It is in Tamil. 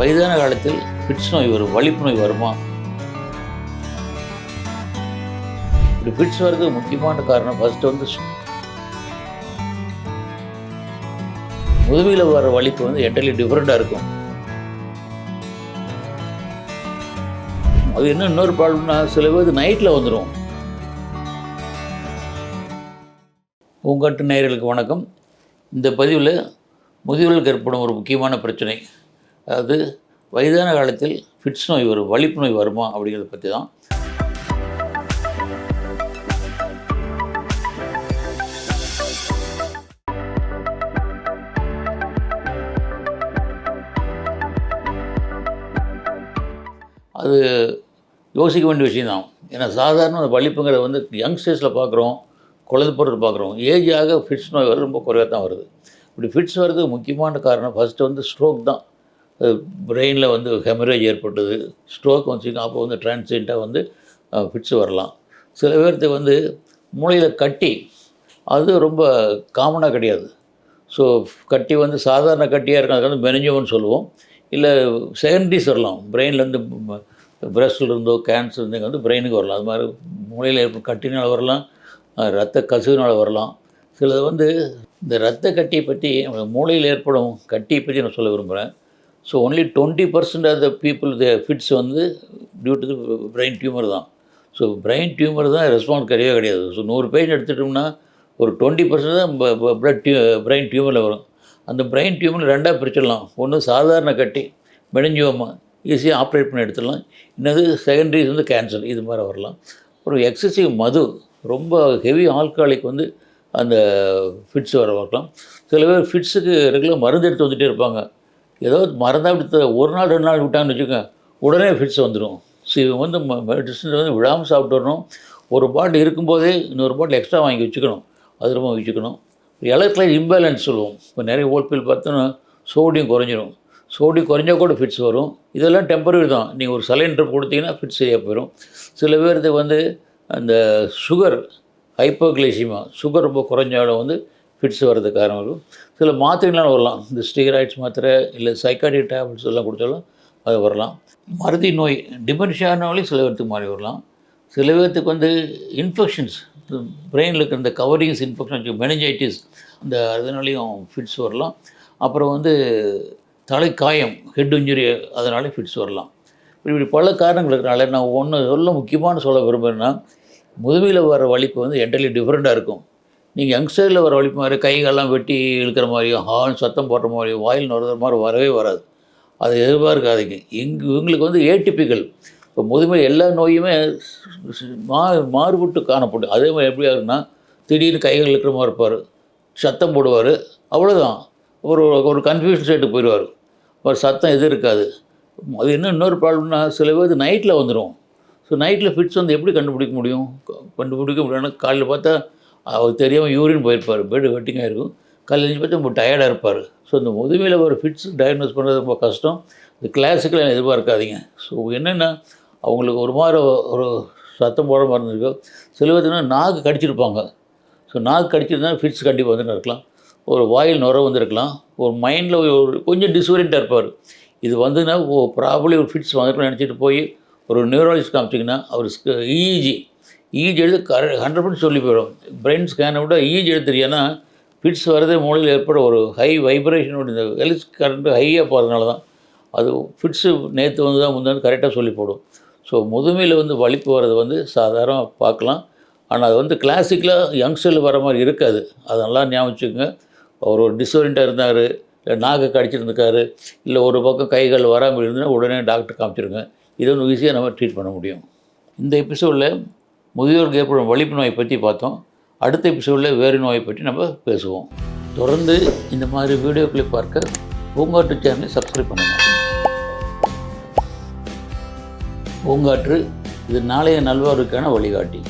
வயதான காலத்தில் ஃபிட்ஸ் நோய் வரும் வலிப்பு நோய் வருமா? இப்படி ஃபிட்ஸ் வர்றதுக்கு முக்கியமான காரணம். ஃபர்ஸ்ட் வந்து முதுமையில் வர வலிப்பு வந்து என்டலி டிஃப்ரெண்ட்டாக இருக்கும். அது என்ன இன்னொரு ப்ராப்ளம்னா சில பேர் நைட்டில் வந்துடும் உங்கட்டு நேயர்களுக்கு வணக்கம். இந்த பதிவில் முதியோர்களுக்கு ஏற்படும் ஒரு முக்கியமான பிரச்சனை. அதாவது வயதான காலத்தில் ஃபிட்ஸ் நோய் வரும் வலிப்பு நோய் வருமா அப்படிங்கிறத பற்றி தான் அது யோசிக்க வேண்டிய விஷயம்தான் ஏன்னா சாதாரண அந்த வலிப்புங்கிறத வந்து யங்ஸ்டர்ஸில் பார்க்குறோம் குழந்தை பொருள் பார்க்குறோம் ஏஜ் ஆக ஃபிட்ஸ் நோய் வர ரொம்ப குறைவாக தான் வருது. இப்படி ஃபிட்ஸ் வர்றதுக்கு முக்கியமான காரணம் ஃபஸ்ட்டு வந்து ஸ்ட்ரோக் தான். பிரெயினில் வந்து ஹெமரேஜ் ஏற்பட்டது ஸ்ட்ரோக் வந்துச்சுன்னா அப்போ வந்து டிரான்சியண்ட்டாக வந்து ஃபிட்ஸ் வரலாம். சில பேர்த்துக்கு வந்து மூளையில் கட்டி அது ரொம்ப காமனாக கிடையாது. ஸோ கட்டி வந்து சாதாரண கட்டியாக இருக்கும். அதுக்கு வந்து மெனஞ்சோன்னு சொல்லுவோம். இல்லை செகண்டரிஸ் வரலாம். பிரெயின்லேருந்து பிரஸ்டில் இருந்தோ கேன்சர் இருந்தோ வந்து பிரெயினுக்கு வரலாம். அது மாதிரி மூளையில் ஏற்படும் கட்டினால் வரலாம். ரத்த கசுவினால் வரலாம். சிலது வந்து இந்த ரத்த கட்டியை பற்றி மூளையில் ஏற்படும் கட்டியை பற்றி நான் சொல்ல விரும்புகிறேன் so only twenty percent of the people the fits வந்து டியூ டு பிரெயின் டியூமர் தான். ஸோ பிரெயின் டியூமர் தான் ரெஸ்பான்ஸ் கிடையவே கிடையாது. ஸோ நூறு பேஜ் எடுத்துட்டோம்னா ஒரு டுவெண்ட்டி பர்சன்ட் தான் பிளட் டியூ பிரெயின் டியூமரில் வரும். அந்த பிரெயின் டியூமர் ரெண்டாக பிரிச்சிடலாம். ஒன்று சாதாரண கட்டி மெடிஞ்சுவோமா ஈஸியாக ஆப்ரேட் பண்ணி எடுத்துடலாம். இன்னது செகண்டரிஸ் வந்து கேன்சர் இது மாதிரி வரலாம். அப்புறம் எக்ஸசிவ் மது ரொம்ப ஹெவி ஆல்காலிக் வந்து அந்த ஃபிட்ஸ் வர பார்க்கலாம். சில பேர் ஃபிட்ஸுக்கு ரெகுலர் மருந்து எடுத்து வந்துகிட்டே இருப்பாங்க. ஏதோ மறந்தா விட்டு ஒரு நாள் ரெண்டு நாள் விட்டாங்கன்னு வச்சுக்கோங்க உடனே ஃபிட்ஸ் வந்துடும் ஸோ இவங்க வந்து மெடிசன் வந்து விடாமல் சாப்பிட்டு வரணும். ஒரு பாட்டில் இருக்கும்போதே இன்னொரு பாட்டில் எக்ஸ்ட்ரா வாங்கி வச்சுக்கணும். அது ரொம்ப வச்சுக்கணும். எலக்ட்ரலைட் இம்பேலன்ஸ் சொல்லுவோம். இப்போ நிறைய ஓல்பில் பார்த்தோன்னா சோடியம் குறைஞ்சிரும். சோடியம் குறைஞ்சா கூட ஃபிட்ஸ் வரும். இதெல்லாம் டெம்பரரி தான். நீங்கள் ஒரு சலைண்டர் கொடுத்தீங்கன்னா ஃபிட்ஸ் சரியாக போயிடும் சில பேருக்கு வந்து அந்த சுகர் ஹைப்போக்ளைசிமா சுகர் ரொம்ப குறைஞ்சாலும் வந்து ஃபிட்ஸ் வர்றது காரணம் சில மாத்திரைகள்லாம் வரலாம். இந்த ஸ்டீராய்ட்ஸ் மாத்திரை இல்லை சைக்காட்டிக் டேப்லெட்ஸ் எல்லாம் கொடுத்தாலும் அது வரலாம். மருதி நோய் டிமென்ஷியானாலே சில பேர்த்துக்கு மாறி வரலாம். சில பேர்த்துக்கு வந்து இன்ஃபெக்ஷன்ஸ் பிரெயினில் இருக்கிற இந்த கவரிங்ஸ் இன்ஃபெக்ஷன் மெனஞ்சைட்டிஸ் அந்த அதனாலேயும் ஃபிட்ஸ் வரலாம். அப்புறம் வந்து தலை காயம் ஹெட் இன்ஜுரி அதனாலே ஃபிட்ஸ் வரலாம். இப்படி இப்படி பல காரணங்கள் இருக்கிறனால நான் ஒன்று சொல்ல முக்கியமான சொல்ல விரும்புகிறேன்னா முதுமையில் வர வலிப்பு வந்து என்டலி டிஃப்ரெண்ட்டாக இருக்கும். நீங்கள் யங்ஸ்டரில் வர வலிப்பு மாதிரி கைகள்லாம் வெட்டி இழுக்கிற மாதிரியும் ஹார்ன் சத்தம் போடுற மாதிரியும் வாயில் நுறதுற மாதிரி வரவே வராது. அது எதிர்பார்க்காதீங்க. இங்கு இவங்களுக்கு வந்து ஏடிபிக்கல் இப்போ முதுமை எல்லா நோயுமே மா மாறுபட்டு காணப்படும். அதே மாதிரி எப்படி இருக்குன்னா திடீர்னு கைகள் இருக்கிற மாதிரி இருப்பார். சத்தம் போடுவார். அவ்வளோதான் ஒரு ஒரு கன்ஃபியூஷன் ஸ்டேட்டுக்கு போயிடுவார். ஒரு சத்தம் எது இருக்காது. அது இன்னும் இன்னொரு ப்ராப்ளம்னா சில பேர் நைட்டில் வந்துடும் ஸோ நைட்டில் ஃபிட்ஸ் வந்து எப்படி கண்டுபிடிக்க முடியும்? கண்டுபிடிக்க முடியும்னா காலையில் பார்த்தா அவர் தெரியாமல் யூரின் போயிருப்பார். பெட் வெட்டிங்காக இருக்கும். காலையில் எழுந்து பார்த்தா ரொம்ப டயர்டாக இருப்பார். ஸோ இந்த முதுமையில் ஒரு ஃபிட்ஸ் டயக்னோஸ் பண்ணுறது ரொம்ப கஷ்டம். இந்த கிளாஸுக்கெல்லாம் எதிர்பார்க்காதீங்க. ஸோ என்னென்னா அவங்களுக்கு ஒரு மாதிரி ஒரு சத்தம் போட மாதிரி இருந்திருக்கோ சில பேர்த்துனா நாக்கு கடிச்சிருப்பாங்க. ஸோ நாக்கு கடிச்சிருந்தா ஃபிட்ஸ் கண்டிப்பாக வந்துட்டு இருக்கலாம். ஒரு வாயில் நுர வந்திருக்கலாம். ஒரு மைண்டில் ஒரு கொஞ்சம் டிஸ்வரியண்ட்டாக இருப்பார். இது வந்துன்னா ஓ ஒரு ஃபிட்ஸ் வந்துட்டு நினச்சிட்டு போய் ஒரு நியூரலஜிஸ்ட் காமிச்சிங்கன்னா அவர் இஇஜி ஈஜி எழுத்து கர ஹண்ட்ரட் பர்சன்ட் சொல்லி போயிடும். பிரெயின் ஸ்கேனை விட இஇஜி எடுத்துறியானா ஃபிட்ஸ் வரதே மூளையில் ஏற்பட ஒரு ஹை வைப்ரேஷனோட இந்த எலிஸ் கரண்ட்டு ஹையாக போகிறதுனால தான் அது ஃபிட்ஸு நேற்று வந்து தான் முந்தாந்து கரெக்டாக சொல்லி போடும். ஸோ முதுமையில் வந்து வலிப்பு வர்றது வந்து சாதாரண பார்க்கலாம். ஆனால் அது வந்து கிளாசிக்கலாக யங்ஸ்டரில் வர மாதிரி இருக்காது. அதெல்லாம் ஞாபகம் வச்சுக்கோங்க. அவர் ஒரு டிஸ்வரண்ட்டாக இருந்தார் இல்லை நாக்கு கடிச்சிருந்துருக்காரு இல்லை ஒரு பக்கம் கைகள் வராமல் இருந்ததுன்னா உடனே டாக்டர் காமிச்சிருங்க. இதை வந்து ஈஸியாக நம்ம ட்ரீட் பண்ண முடியும். இந்த எபிசோடில் முதியோருக்கு ஏற்படும் வலிப்பு நோயை பற்றி பார்த்தோம். அடுத்த எபிசோடில் வேறு நோயை பற்றி நம்ம பேசுவோம். தொடர்ந்து இந்த மாதிரி வீடியோக்களை பார்க்க பூங்காற்று சேனலை சப்ஸ்கிரைப் பண்ணுங்கள் பூங்காற்று இது நாளைய நல்வாழ்வுக்கான வழிகாட்டி.